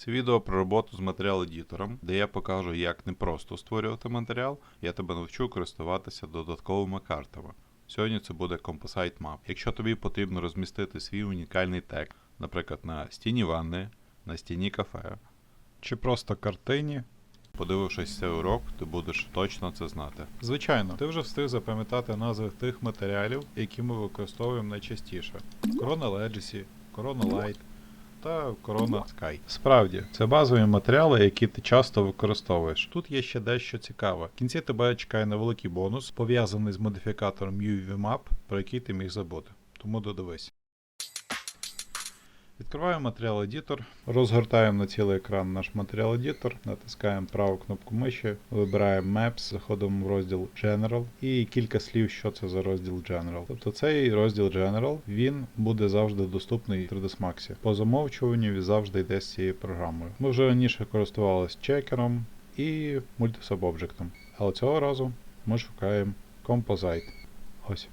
Це відео про роботу з матеріал-едітором, де я покажу, як не просто створювати матеріал, я тебе навчу користуватися додатковими картами. Сьогодні це буде Composite Map. Якщо тобі потрібно розмістити свій унікальний текст, наприклад, на стіні ванни, на стіні кафе, чи просто картині. подивившись цей урок, ти будеш точно це знати. Звичайно, ти вже встиг запам'ятати назви тих матеріалів, які ми використовуємо найчастіше: Corona Legacy, Corona Light та Corona Sky. Справді, це базові матеріали, які ти часто використовуєш. Тут є ще дещо цікаве. В кінці тебе чекає невеликий бонус, пов'язаний з модифікатором UV-Map, про який ти міг забути. Тому додивись. Відкриваємо матеріал едітор, розгортаємо на цілий екран наш матеріал едітор, натискаємо праву кнопку миші, вибираємо Maps, заходимо в розділ General і кілька слів, що це за розділ General. Тобто цей розділ General він буде завжди доступний в 3ds Max. По замовчуванню він завжди йде з цією програмою. Ми вже раніше користувалися чекером і мультисабобжектом, але цього разу ми шукаємо Composite. Ось.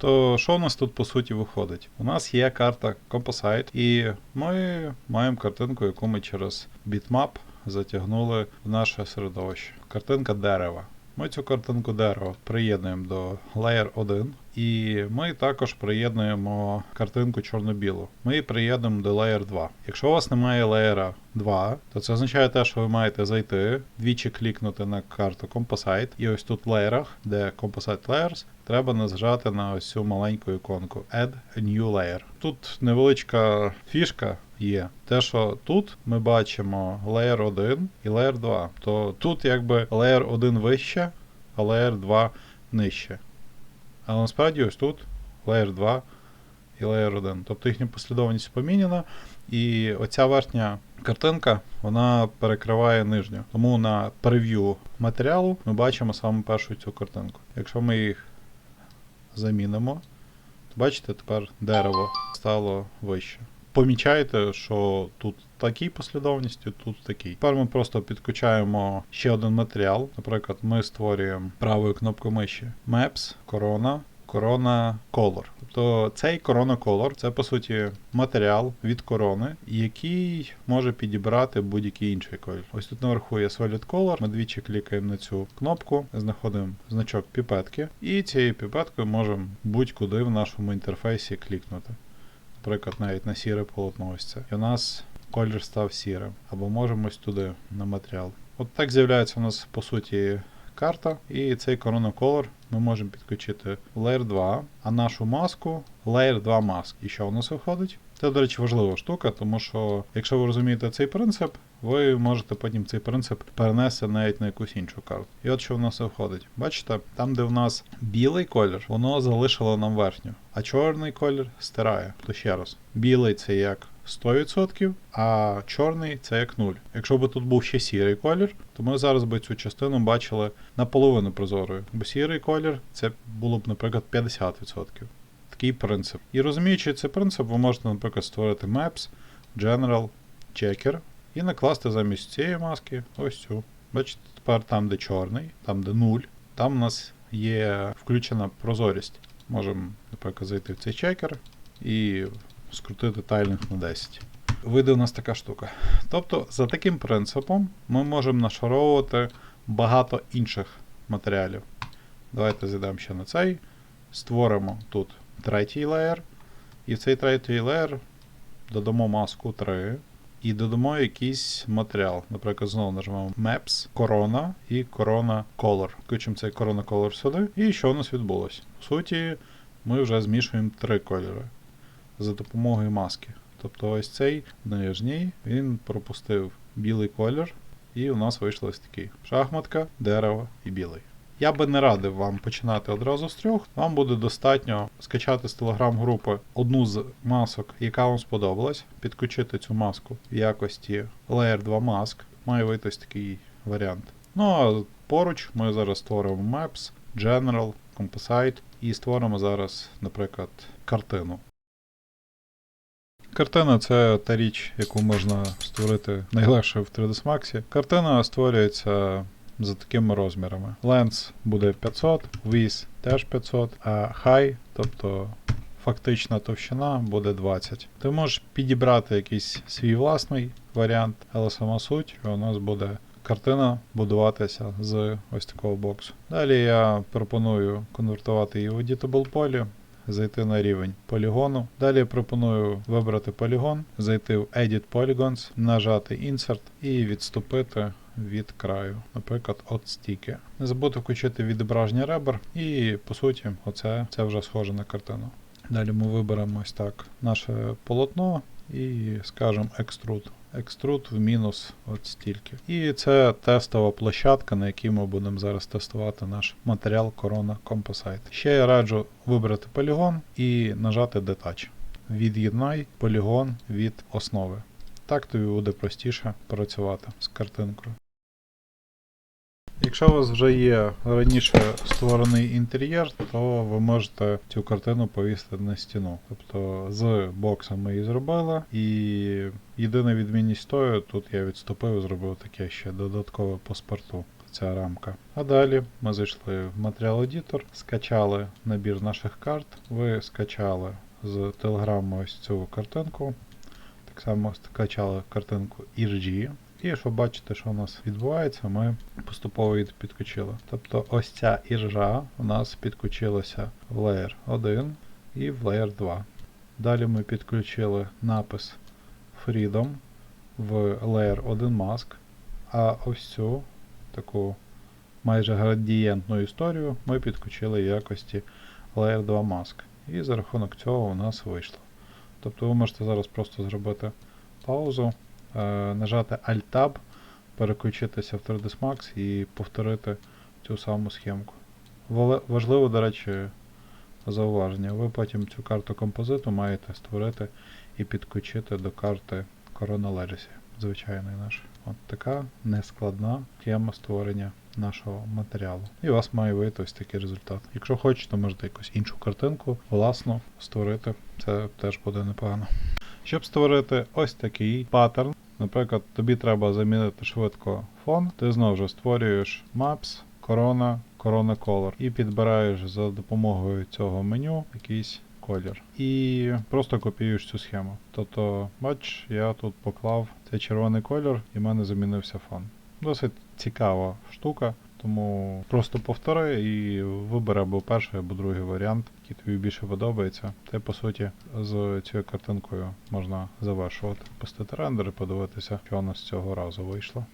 То що у нас тут по суті виходить? У нас є карта Composite, і ми маємо картинку, яку ми через bitmap затягнули в наше середовище. Картинка дерева. Ми цю картинку дерева приєднуємо до Layer 1, і ми також приєднуємо картинку чорно-білу. Ми її приєднуємо до Layer 2. Якщо у вас немає Layer 2, то це означає те, що ви маєте зайти, двічі клікнути на карту Composite, і ось тут в леєрах, де Composite Layers, треба нажати на ось цю маленьку іконку Add a new layer. Тут невеличка фішка є. Те, що тут ми бачимо Layer 1 і Layer 2. То тут якби Layer 1 вище, а Layer 2 нижче. Але насправді ось тут Layer 2 і Layer 1. Тобто їхня послідовність поміняна. І оця верхня картинка вона перекриває нижню. Тому на прев'ю матеріалу ми бачимо саме першу цю картинку. Якщо ми їх замінимо, то бачите, тепер дерево стало вище. Помічаєте, що тут такій послідовності, тут такій. Тепер ми просто підключаємо ще один матеріал. Наприклад, ми створюємо правою кнопкою миші Maps, Corona, Corona Color. Тобто цей Corona Color це по суті матеріал від корони, який може підібрати будь-який інший колір. Ось тут наверху є Solid Color. Ми двічі клікаємо на цю кнопку, знаходимо значок піпетки, і цією піпеткою можемо будь-куди в нашому інтерфейсі клікнути. Наприклад, навіть на сіре полотно ось це. І у нас колір став сірим. Або можемо ось туди на матеріал. От так з'являється у нас по суті карта, і цей Color ми можемо підключити в Layer 2, а нашу маску Layer 2 Mask. І що у нас виходить? Це, до речі, важлива штука, тому що якщо ви розумієте цей принцип, ви можете потім цей принцип перенести навіть на якусь іншу карту. І от що в нас виходить. Бачите, там, де в нас білий колір, воно залишило нам верхню, а чорний колір стирає. То ще раз, білий це як 100%, а чорний це як 0. Якщо б тут був ще сірий колір, то ми зараз би цю частину бачили наполовину прозорою. Бо сірий колір це було б, наприклад, 50%. Такий принцип. І розуміючи цей принцип, ви можете, наприклад, створити Maps, General, Checker і накласти замість цієї маски ось цю. Бачите, тепер там, де чорний, там, де 0, там у нас є включена прозорість. Можемо, наприклад, зайти в цей чекер і скрутити тайлінг на 10. Вийде у нас така штука. Тобто, за таким принципом ми можемо нашаровувати багато інших матеріалів. Давайте зайдемо ще на цей. Створимо тут третій леєр. І в цей третій леєр додамо маску 3 і додамо якийсь матеріал. Наприклад, знову нажмемо Maps, Corona і Corona Color. Включимо цей Corona Color сюди. І що у нас відбулося? По суті, ми вже змішуємо три кольори за допомогою маски. Тобто ось цей нижній, він пропустив білий колір, і у нас вийшло ось такий шахматка, дерево і білий. Я би не радив вам починати одразу з трьох. Вам буде достатньо скачати з телеграм-групи одну з масок, яка вам сподобалась, підключити цю маску в якості Layer 2 Mask. Має вийти ось такий варіант. Ну а поруч ми зараз створимо Maps, General, Composite і створимо зараз, наприклад, картину. Картина це та річ, яку можна створити найлегше в 3ds Max. Картина створюється за такими розмірами. Lens буде 500, Width теж 500, а High, тобто фактична товщина буде 20. Ти можеш підібрати якийсь свій власний варіант, але сама суть у нас буде картина будуватися з ось такого боксу. Далі я пропоную конвертувати її в Editable Poly, зайти на рівень полігону. Далі я пропоную вибрати полігон, зайти в Edit Polygons, нажати Insert і відступити від краю, наприклад, от стільки. Не забути включити відображення ребер, і по суті, оце це вже схоже на картину. Далі ми виберемо ось так наше полотно і скажемо Extrude. Extrude в мінус от стільки. І це тестова площадка, на якій ми будемо зараз тестувати наш матеріал Corona Composite. Ще я раджу вибрати полігон і нажати Detach. Від'єднай полігон від основи. Так тобі буде простіше працювати з картинкою. Якщо у вас вже є раніше створений інтер'єр, то ви можете цю картину повісити на стіну. Тобто з боксом ми її зробили, і єдина відмінність тою, тут я відступив і зробив таке ще додаткове паспорту. Ця рамка. А далі ми зайшли в матеріал Editor, скачали набір наших карт. Ви скачали з телеграми ось цю картинку. Так само скачали картинку ERG. І щоб бачити, що у нас відбувається, ми поступово її підключили. Тобто ось ця іржа у нас підключилася в Layer 1 і в Layer 2. Далі ми підключили напис Freedom в Layer 1 Mask, а ось цю таку майже градієнтну історію ми підключили в якості Layer 2 Mask. І за рахунок цього у нас вийшло. Тобто ви можете зараз просто зробити паузу нажати Alt-Tab, переключитися в 3ds Max і повторити цю саму схемку. Важливо, до речі, зауваження. Ви потім цю карту композиту маєте створити і підключити до карти Corona Legacy, звичайний наш. От така нескладна схема створення нашого матеріалу. І у вас має вийти ось такий результат. Якщо хочете, можете якусь іншу картинку власну створити. Це теж буде непогано. Щоб створити ось такий паттерн, наприклад, тобі треба замінити швидко фон, ти знову ж створюєш Maps, Corona, Corona Color і підбираєш за допомогою цього меню якийсь колір. І просто копіюєш цю схему. Тобто, бач, я тут поклав цей червоний колір і в мене замінився фон. Досить цікава штука. Тому просто повтори і вибери або перший, або другий варіант, який тобі більше подобається. Ти по суті з цією картинкою можна завершувати. Пустити рендер і подивитися, що у нас цього разу вийшло.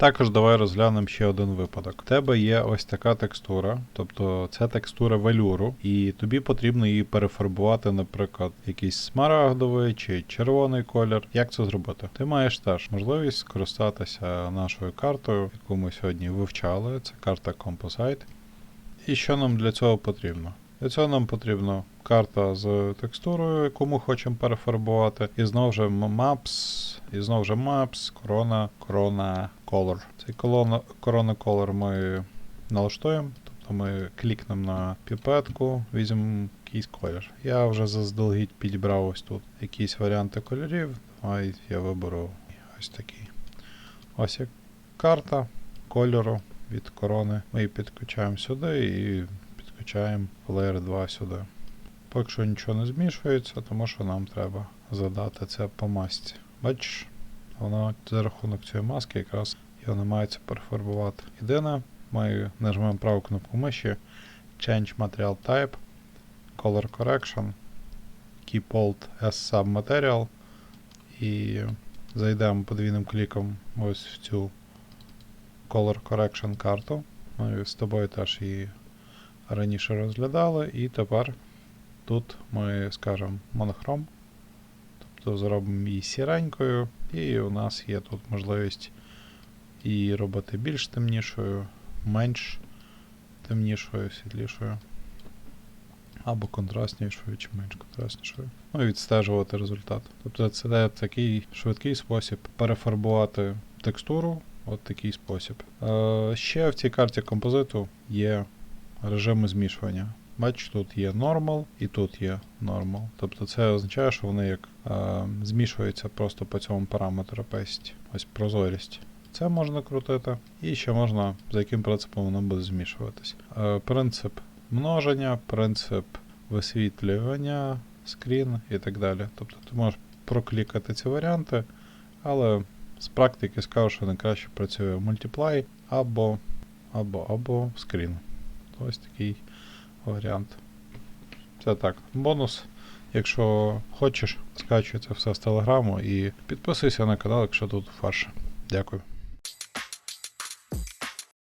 Також давай розглянемо ще один випадок. У тебе є ось така текстура, тобто це текстура велюру, і тобі потрібно її перефарбувати, наприклад, якийсь смарагдовий чи червоний колір. Як це зробити? Ти маєш теж можливість скористатися нашою картою, яку ми сьогодні вивчали. Це карта Composite. І що нам для цього потрібно? Для цього нам потрібна карта з текстурою, яку ми хочемо перефарбувати. І знову ж Maps, і знову ж Maps, Corona, Corona Color. Цей колона, Corona Color ми налаштуємо. Тобто ми клікнемо на піпетку, візьмемо якийсь колір. Я вже заздалегідь підібрав ось тут якісь варіанти кольорів. Давай я виберу ось такий. Ось як карта кольору від корони. Ми її підключаємо сюди і підключаємо Layer 2 сюди. Поки що нічого не змішується, тому що нам треба задати це по масці. Бачиш, воно за рахунок цієї маски якраз його намагається перефарбувати. Єдине, ми нажмемо праву кнопку миші, Change Material Type, Color Correction, Keep Alt as Submaterial і зайдемо подвійним кліком ось в цю Color Correction карту. Ми з тобою теж її раніше розглядали, і тепер тут ми скажемо монохром. Тобто зробимо її сіренькою, і у нас є тут можливість її робити більш темнішою, менш темнішою, світлішою. Або контрастнішою чи менш контрастнішою. Ну і відстежувати результат. Тобто це такий швидкий спосіб перефарбувати текстуру. От такий спосіб. Е, ще в цій карті композиту є режими змішування. Бачиш, тут є normal і тут є normal. Тобто це означає, що вони як е, змішуються просто по цьому параметру opacity. Ось прозорість. Це можна крутити. І ще можна, за яким принципом воно буде змішуватись. Е, принцип множення, принцип висвітлювання, скрін і так далі. Тобто ти можеш проклікати ці варіанти, але з практики скажу, що найкраще працює Multiply або, або, або скрін. Ось такий варіант. Це так, бонус. Якщо хочеш, скачуй це все з телеграму і підписуйся на канал, якщо тут фарш. Дякую.